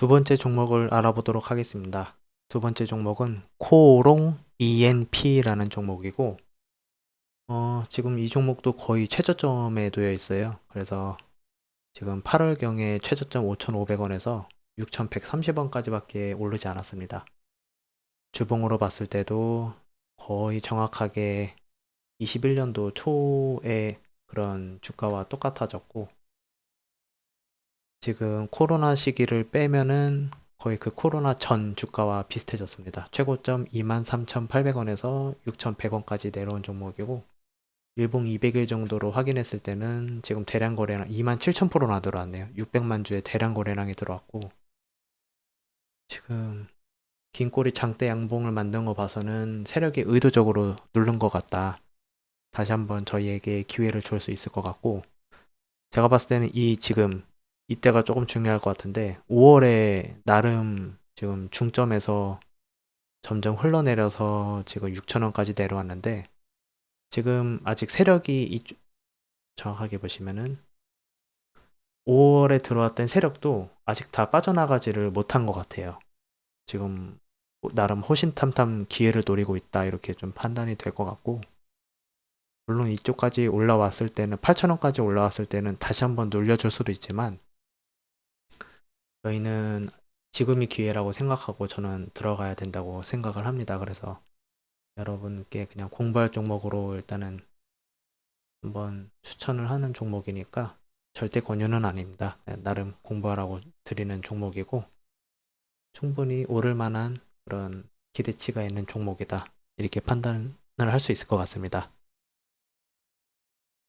두 번째 종목을 알아보도록 하겠습니다. 두 번째 종목은 코오롱 ENP라는 종목이고, 어, 지금 이 종목도 거의 최저점에 놓여 있어요. 그래서 지금 8월경에 최저점 5,500원에서 6,130원까지밖에 오르지 않았습니다. 주봉으로 봤을 때도 거의 정확하게 21년도 초에 그런 주가와 똑같아졌고, 지금 코로나 시기를 빼면은 거의 그 코로나 전 주가와 비슷해졌습니다. 최고점 23,800원에서 6,100원까지 내려온 종목이고, 일봉 200일 정도로 확인했을 때는 지금 대량 거래량 27,000%나 들어왔네요. 600만 주의 대량 거래량이 들어왔고, 지금 긴 꼬리 장대 양봉을 만든 거 봐서는 세력이 의도적으로 누른 것 같다. 다시 한번 저희에게 기회를 줄 수 있을 것 같고, 제가 봤을 때는 이 지금 이때가 조금 중요할 것 같은데 5월에 나름 지금 중점에서 점점 흘러내려서 지금 6천원까지 내려왔는데 지금 아직 세력이 이쪽 정확하게 보시면은 5월에 들어왔던 세력도 아직 다 빠져나가지를 못한 것 같아요. 지금 나름 호신탐탐 기회를 노리고 있다 이렇게 좀 판단이 될 것 같고 물론 이쪽까지 올라왔을 때는 8천원까지 올라왔을 때는 다시 한번 눌려줄 수도 있지만 저희는 지금이 기회라고 생각하고 저는 들어가야 된다고 생각을 합니다. 그래서 여러분께 그냥 공부할 종목으로 일단은 한번 추천을 하는 종목이니까 절대 권유는 아닙니다. 그냥 나름 공부하라고 드리는 종목이고 충분히 오를 만한 그런 기대치가 있는 종목이다. 이렇게 판단을 할 수 있을 것 같습니다.